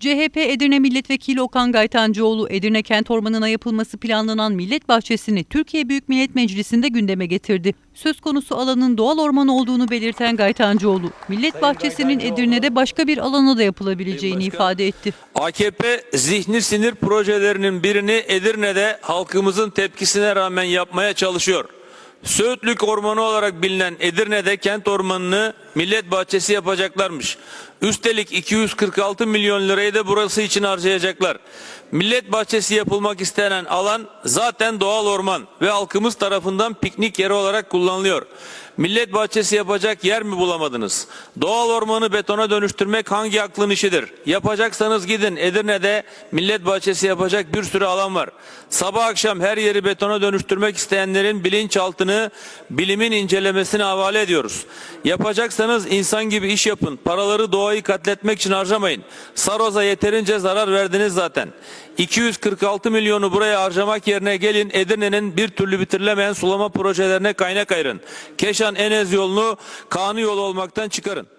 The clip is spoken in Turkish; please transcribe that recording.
CHP Edirne Milletvekili Okan Gaytancıoğlu, Edirne Kent Ormanı'na yapılması planlanan millet bahçesini Türkiye Büyük Millet Meclisi'nde gündeme getirdi. Söz konusu alanın doğal orman olduğunu belirten Gaytancıoğlu, millet bahçesinin Edirne'de başka bir alana da yapılabileceğini Sayın ifade etti. AKP zihni sinir projelerinin birini Edirne'de halkımızın tepkisine rağmen yapmaya çalışıyor. Söğütlük Ormanı olarak bilinen Edirne'de kent ormanını millet bahçesi yapacaklarmış. Üstelik 246 milyon lirayı da burası için harcayacaklar. Millet bahçesi yapılmak istenen alan zaten doğal orman ve halkımız tarafından piknik yeri olarak kullanılıyor. Millet bahçesi yapacak yer mi bulamadınız? Doğal ormanı betona dönüştürmek hangi aklın işidir? Yapacaksanız gidin Edirne'de millet bahçesi yapacak bir sürü alan var. Sabah akşam her yeri betona dönüştürmek isteyenlerin bilinçaltını bilimin incelemesine havale ediyoruz. Yapacaksanız insan gibi iş yapın. Paraları doğayı katletmek için harcamayın. Saroz'a yeterince zarar verdiniz zaten. 246 milyonu buraya harcamak yerine gelin Edirne'nin bir türlü bitirilemeyen sulama projelerine kaynak ayırın. Keşan Enez yolunu kanı yolu olmaktan çıkarın.